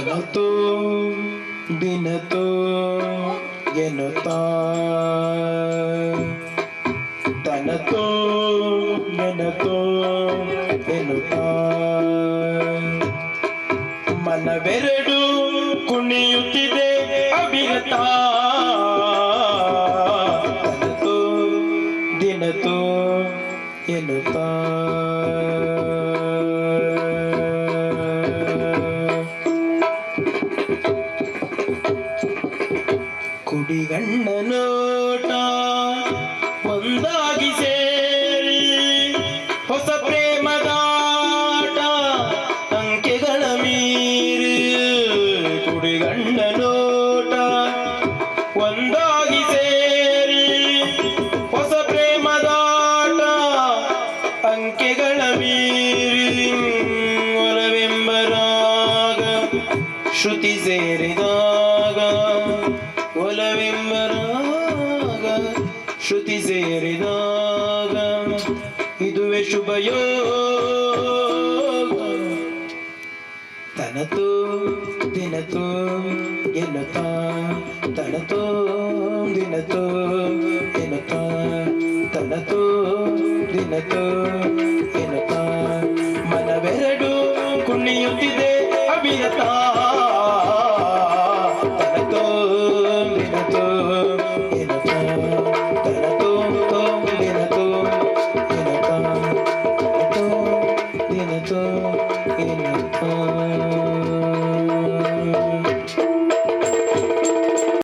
ತನತೋ ದಿನತೋ ಎನ್ನುತ್ತಾ? ತನತೋ ನೆನತೋ ಎನ್ನುತ್ತಾ? ಮನವೆರಡು ಕುಣಿಯುತ್ತಿದೆ ಅಭಿರತ. ತನತೋ ದಿನತೋ ಎನ್ನುತ್ತಾ? ಕುಡಿಗಣ್ಣ ನೋಟ ಒಂದಾಗಿ ಸೇರಿ ಹೊಸ ಪ್ರೇಮದಾಟ ಅಂಕೆಗಳ ಮೀರಿ ಕುಡಿಗಣ್ಣನೋಟ ಒಂದಾಗಿ ಸೇರಿ ಹೊಸ ಪ್ರೇಮದಾಟ ಅಂಕೆಗಳ ಮೀರಿ ಒಲವೆಂಬರಾಗ ಶ್ರುತಿ ಸೇರಿದಾಗ ಶ್ರುತಿ ಸೇರಿದಾಗ ಇದುವೆ ಶುಭಯೋಗ. ತನತು, ದಿನತು, ಎನ್ನುತ್ತಾ, ತನತೋ, ದಿನತೋ, ಎನ್ನುತ್ತಾ, ತನತೋ, ದಿನತೋ, ಎನ್ನುತ್ತಾ. ಮನವೆರಡು ಕುಣಿಯುತ್ತಿದೆ ಅಭಿರತಾ thought in the time.